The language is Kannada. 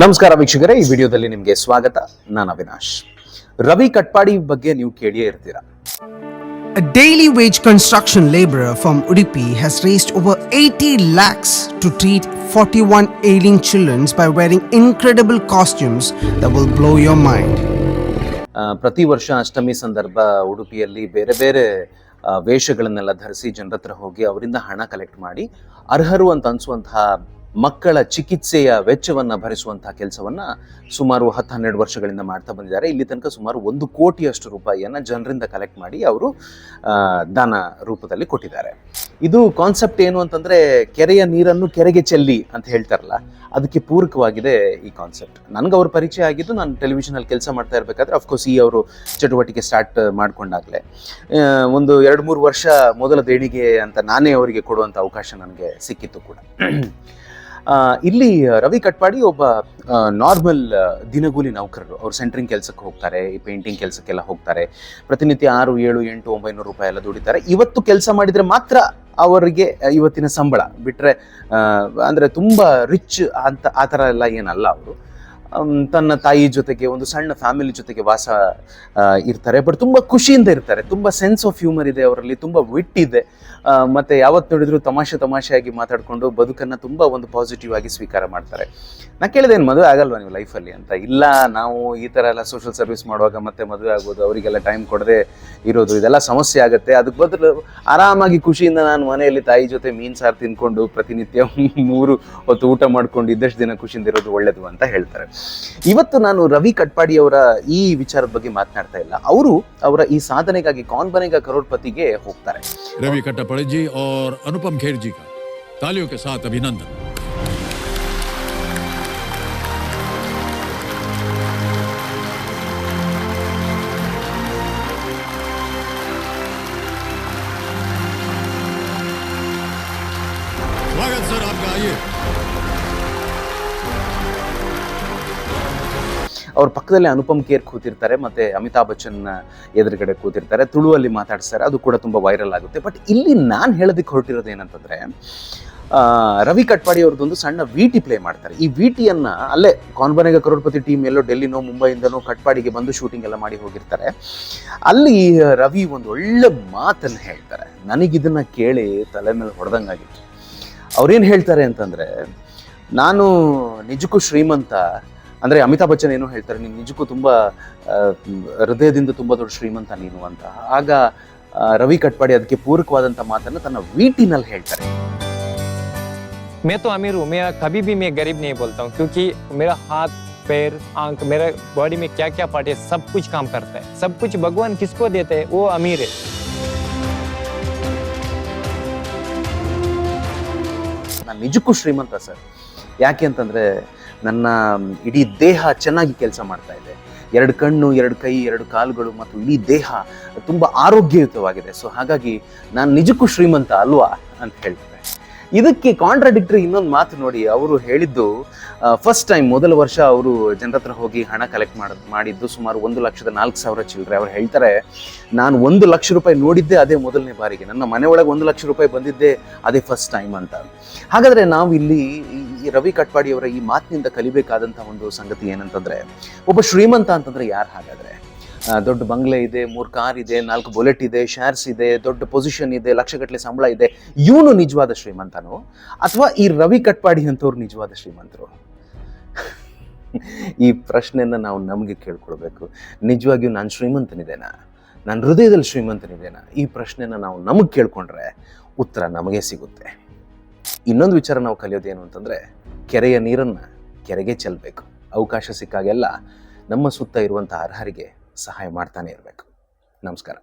ನಮಸ್ಕಾರ ವೀಕ್ಷಕರೇ ಈ ವಿಡಿಯೋದಲ್ಲಿ ನಿಮಗೆ ಸ್ವಾಗತ ನಾನು ಅವಿನಾಶ್ ರವಿ ಕಟ್ಪಾಡಿ ಬಗ್ಗೆ ನೀವು ಕೇಳಿಯೇ ಇರ್ತೀರಾ A daily wage construction laborer from Udupi has raised over 80 lakhs to treat 41 ailing children by wearing incredible costumes that will blow your mind. ಪ್ರತಿ ವರ್ಷ ಅಷ್ಟಮಿ ಸಂದರ್ಭ ಉಡುಪಿಯಲ್ಲಿ ಬೇರೆ ಬೇರೆ ವೇಷಗಳನ್ನೆಲ್ಲ ಧರಿಸಿ ಜನರ ಹತ್ರ ಹೋಗಿ ಅವರಿಂದ ಹಣ ಕಲೆಕ್ಟ್ ಮಾಡಿ ಅರ್ಹರು ಅಂತ ಅನ್ಸುವಂತಹ ಮಕ್ಕಳ ಚಿಕಿತ್ಸೆಯ ವೆಚ್ಚವನ್ನು ಭರಿಸುವಂತಹ ಕೆಲಸವನ್ನ ಸುಮಾರು ಹತ್ತು ಹನ್ನೆರಡು ವರ್ಷಗಳಿಂದ ಮಾಡ್ತಾ ಬಂದಿದ್ದಾರೆ. ಇಲ್ಲಿ ತನಕ ಸುಮಾರು ಒಂದು ಕೋಟಿಯಷ್ಟು ರೂಪಾಯಿಯನ್ನು ಜನರಿಂದ ಕಲೆಕ್ಟ್ ಮಾಡಿ ಅವರು ದಾನ ರೂಪದಲ್ಲಿ ಕೊಟ್ಟಿದ್ದಾರೆ. ಇದು ಕಾನ್ಸೆಪ್ಟ್ ಏನು ಅಂತಂದ್ರೆ ಕೆರೆಯ ನೀರನ್ನು ಕೆರೆಗೆ ಚೆಲ್ಲಿ ಅಂತ ಹೇಳ್ತಾರಲ್ಲ, ಅದಕ್ಕೆ ಪೂರಕವಾಗಿದೆ ಈ ಕಾನ್ಸೆಪ್ಟ್ ನನಗೆ ಅವ್ರ ಪರಿಚಯ ಆಗಿದ್ದು ನಾನು ಟೆಲಿವಿಷನಲ್ಲಿ ಕೆಲಸ ಮಾಡ್ತಾ ಇರಬೇಕಾದ್ರೆ ಅಫ್ಕೋರ್ಸ್ ಈ ಅವರು ಚಟುವಟಿಕೆ ಸ್ಟಾರ್ಟ್ ಮಾಡ್ಕೊಂಡಾಗ್ಲೇ. ಒಂದು ಎರಡು ಮೂರು ವರ್ಷ ಮೊದಲ ದೇಣಿಗೆ ಅಂತ ನಾನೇ ಅವರಿಗೆ ಕೊಡುವಂಥ ಅವಕಾಶ ನನಗೆ ಸಿಕ್ಕಿತ್ತು ಕೂಡ. ಇಲ್ಲಿ ರವಿ ಕಟ್ಪಾಡಿ ಒಬ್ಬ ನಾರ್ಮಲ್ ದಿನಗೂಲಿ ನೌಕರರು. ಅವ್ರು ಸೆಂಟ್ರಿಂಗ್ ಕೆಲಸಕ್ಕೆ ಹೋಗ್ತಾರೆ, ಈ ಪೇಂಟಿಂಗ್ ಕೆಲಸಕ್ಕೆಲ್ಲ ಹೋಗ್ತಾರೆ. ಪ್ರತಿನಿತ್ಯ ಆರು, ಏಳು, ಎಂಟು, ಒಂಬೈನೂರು ರೂಪಾಯಿ ಎಲ್ಲ ದುಡಿತಾರೆ. ಇವತ್ತು ಕೆಲಸ ಮಾಡಿದರೆ ಮಾತ್ರ ಅವರಿಗೆ ಇವತ್ತಿನ ಸಂಬಳ. ಬಿಟ್ಟರೆ ಅಂದರೆ ತುಂಬ ರಿಚ್ ಅಂತ ಆ ಥರ ಎಲ್ಲ ಏನಲ್ಲ ಅವರು. ತನ್ನ ತಾಯಿ ಜೊತೆಗೆ, ಒಂದು ಸಣ್ಣ ಫ್ಯಾಮಿಲಿ ಜೊತೆಗೆ ವಾಸ ಇರ್ತಾರೆ. ಬಟ್ ತುಂಬ ಖುಷಿಯಿಂದ ಇರ್ತಾರೆ. ತುಂಬ ಸೆನ್ಸ್ ಆಫ್ ಹ್ಯೂಮರ್ ಇದೆ ಅವರಲ್ಲಿ. ತುಂಬ ವಿಟ್ ಇದೆ. ಮತ್ತೆ ಯಾವತ್ತು ನೋಡಿದ್ರು ತಮಾಷೆ ತಮಾಷೆಯಾಗಿ ಮಾತಾಡಿಕೊಂಡು ಬದುಕನ್ನು ತುಂಬ ಒಂದು ಪಾಸಿಟಿವ್ ಆಗಿ ಸ್ವೀಕಾರ ಮಾಡ್ತಾರೆ. ನಾ ಕೇಳಿದೆ ಏನು ಮದುವೆ ಆಗಲ್ವಾ ನೀವು ಲೈಫಲ್ಲಿ ಅಂತ? ಇಲ್ಲ, ನಾವು ಈ ಥರ ಎಲ್ಲ ಸೋಷಿಯಲ್ ಸರ್ವಿಸ್ ಮಾಡುವಾಗ ಮತ್ತೆ ಮದುವೆ ಆಗೋದು, ಅವರಿಗೆಲ್ಲ ಟೈಮ್ ಕೊಡದೆ ಇರೋದು, ಇದೆಲ್ಲ ಸಮಸ್ಯೆ ಆಗುತ್ತೆ. ಅದಕ್ಕೆ ಬದಲು ಆರಾಮಾಗಿ ಖುಷಿಯಿಂದ ನಾನು ಮನೆಯಲ್ಲಿ ತಾಯಿ ಜೊತೆ ಮೀನು ಸಾರು ತಿನ್ಕೊಂಡು ಪ್ರತಿನಿತ್ಯ ಮೂರು ಹೊತ್ತು ಊಟ ಮಾಡ್ಕೊಂಡು ಇದ್ದಷ್ಟು ದಿನ ಖುಷಿಯಿಂದ ಇರೋದು ಒಳ್ಳೆಯದು ಅಂತ ಹೇಳ್ತಾರೆ. ಇವತ್ತು ನಾನು ರವಿ ಕಟ್ಪಾಡಿ ಅವರ ಈ ವಿಚಾರದ ಬಗ್ಗೆ ಮಾತನಾಡ್ತಾ ಇಲ್ಲ ಅವರು ಅವರ ಈ ಸಾಧನೆಗಾಗಿ ಕೌನ್ ಬನೇಗ ಕರೋಡ್ಪತಿಗೆ ಹೋಗ್ತಾರೆ रवि कट्टापड़े जी और अनुपम खेर जी का तालियों के साथ अभिनंदन स्वागत सर आपका आइए ಅವ್ರ ಪಕ್ಕದಲ್ಲಿ ಅನುಪಮ್ ಕೇರ್ ಕೂತಿರ್ತಾರೆ, ಮತ್ತೆ ಅಮಿತಾಬ್ ಬಚ್ಚನ್ ಎದುರುಗಡೆ ಕೂತಿರ್ತಾರೆ. ತುಳುವಲ್ಲಿ ಮಾತಾಡ್ತಾರೆ ಅದು ಕೂಡ ತುಂಬ ವೈರಲ್ ಆಗುತ್ತೆ. ಬಟ್ ಇಲ್ಲಿ ನಾನು ಹೇಳೋದಕ್ಕೆ ಹೊರಟಿರೋದು ಏನಂತಂದ್ರೆ ರವಿ ಕಟ್ಪಾಡಿ ಅವ್ರದ್ದೊಂದು ಸಣ್ಣ ವಿ ಟಿ ಪ್ಲೇ ಮಾಡ್ತಾರೆ. ಈ ವಿ ಟಿಯನ್ನ ಅಲ್ಲೇ ಕಾನ್ಬನೆಗ ಕರೋಡ್ಪತಿ ಟೀಮ್ ಎಲ್ಲೋ ಡೆಲ್ಲಿನೋ, ಮುಂಬೈಯಿಂದನೋ ಕಟ್ಪಾಡಿಗೆ ಬಂದು ಶೂಟಿಂಗ್ ಎಲ್ಲ ಮಾಡಿ ಹೋಗಿರ್ತಾರೆ. ಅಲ್ಲಿ ರವಿ ಒಂದು ಒಳ್ಳೆ ಮಾತನ್ನು ಹೇಳ್ತಾರೆ. ನನಗಿದನ್ನ ಕೇಳಿ ತಲೆ ಮೇಲೆ ಹೊಡೆದಂಗಾಗಿತ್ತು. ಅವ್ರೇನು ಹೇಳ್ತಾರೆ ಅಂತಂದರೆ, ನಾನು ನಿಜಕ್ಕೂ ಶ್ರೀಮಂತ ಅಂದರೆ ಅಮಿತಾಬ್ ಬಚ್ಚನ್ ಏನೋ ಹೇಳ್ತಾರೆ ನೀನು ನಿಜಕ್ಕೂ ತುಂಬ ಆ, ಹೃದಯದಿಂದ ತುಂಬ ದೊಡ್ಡ ಶ್ರೀಮಂತ ನೀನು ಅಂತ ಆಗ ಆ, ರವಿ ಕಟ್ಪಾಡಿ ಅದಕ್ಕೆ ಪೂರಕವಾದಂಥ ಮಾತನ್ನು ತನ್ನ ವೀಟಿನಲ್ಲಿ ಹೇಳ್ತಾರೆ मैं तो अमीर हूँ मैं कभी भी मैं गरीब नहीं बोलता हूँ क्योंकि मेरा हाथ पैर आंख मेरा बॉडी में क्या क्या पार्ट है सब कुछ काम करता है सब कुछ भगवान किसको देते हैं वो अमीर है ನಾನು ನಿಜಕ್ಕೂ ಶ್ರೀಮಂತ ಸರ್ ಯಾಕೆ ಅಂತಂದರೆ ನನ್ನ ಇಡೀ ದೇಹ ಚೆನ್ನಾಗಿ ಕೆಲಸ ಮಾಡ್ತಾ ಇದೆ. ಎರಡು ಕಣ್ಣು, ಎರಡು ಕೈ, ಎರಡು ಕಾಲುಗಳು ಮತ್ತು ಇಡೀ ದೇಹ ತುಂಬ ಆರೋಗ್ಯಯುತವಾಗಿದೆ. ಸೊ ಹಾಗಾಗಿ ನಾನು ನಿಜಕ್ಕೂ ಶ್ರೀಮಂತ ಅಲ್ವಾ ಅಂತ ಹೇಳ್ತಾರೆ ಇದಕ್ಕೆ ಕಾಂಟ್ರಾಡಿಕ್ಟರಿ ಇನ್ನೊಂದು ಮಾತು ನೋಡಿ, ಅವರು ಹೇಳಿದ್ದು ಫಸ್ಟ್ ಟೈಮ್ ಮೊದಲ ವರ್ಷ ಅವರು ಜನರ ಹತ್ರ ಹೋಗಿ ಹಣ ಕಲೆಕ್ಟ್ ಮಾಡ, ಮಾಡಿದ್ದು ಸುಮಾರು ಒಂದು ಲಕ್ಷದ ನಾಲ್ಕು ಸಾವಿರ ಚಿಲ್ಲರೆ. ಅವ್ರು ಹೇಳ್ತಾರೆ, ನಾನು ಒಂದು ಲಕ್ಷ ರೂಪಾಯಿ ನೋಡಿದ್ದೆ ಅದೇ ಮೊದಲನೇ ಬಾರಿಗೆ. ನನ್ನ ಮನೆ ಒಳಗೆ ಒಂದು ಲಕ್ಷ ರೂಪಾಯಿ ಬಂದಿದ್ದೆ ಅದೇ ಫಸ್ಟ್ ಟೈಮ್ ಅಂತ. ಹಾಗಾದರೆ ನಾವು ಇಲ್ಲಿ ಈ ರವಿ ಕಟ್ಪಾಡಿಯವರ ಈ ಮಾತಿನಿಂದ ಕಲಿಬೇಕಾದಂತಹ ಒಂದು ಸಂಗತಿ ಏನಂತಂದ್ರೆ, ಒಬ್ಬ ಶ್ರೀಮಂತ ಅಂತಂದ್ರೆ ಯಾರು ಹಾಗಾದ್ರೆ? ದೊಡ್ಡ ಬಂಗ್ಲೆ ಇದೆ, ಮೂರು ಕಾರ್ ಇದೆ, ನಾಲ್ಕು ಬುಲೆಟ್ ಇದೆ ಶೇರ್ಸ್ ಇದೆ, ದೊಡ್ಡ ಪೊಸಿಷನ್ ಇದೆ, ಲಕ್ಷಗಟ್ಟಲೆ ಸಂಬಳ ಇದೆ. ಇವನು ನಿಜವಾದ ಶ್ರೀಮಂತನು? ಅಥವಾ ಈ ರವಿ ಕಟ್ಪಾಡಿ ಅಂತವ್ರು ನಿಜವಾದ ಶ್ರೀಮಂತರು? ಈ ಪ್ರಶ್ನೆಯನ್ನ ನಾವು ನಮಗೆ ಕೇಳ್ಕೊಳ್ಬೇಕು. ನಿಜವಾಗಿಯೂ ನಾನು ಶ್ರೀಮಂತನಿದ್ದೇನಾ? ನನ್ನ ಹೃದಯದಲ್ಲಿ ಶ್ರೀಮಂತನಿದ್ದೇನಾ? ಈ ಪ್ರಶ್ನೆನ ನಾವು ನಮಗೆ ಕೇಳ್ಕೊಂಡ್ರೆ ಉತ್ತರ ನಮಗೆ ಸಿಗುತ್ತೆ. ಇನ್ನೊಂದು ವಿಚಾರ ನಾವು ಕಲಿಯೋದೇನು ಅಂತಂದರೆ, ಕೆರೆಯ ನೀರನ್ನು ಕೆರೆಗೆ ಚೆಲ್ಲಬೇಕು ಅವಕಾಶ ಸಿಕ್ಕಾಗೆಲ್ಲ ನಮ್ಮ ಸುತ್ತ ಇರುವಂಥ ಅರ್ಹರಿಗೆ ಸಹಾಯ ಮಾಡ್ತಾನೆ ಇರಬೇಕು. ನಮಸ್ಕಾರ.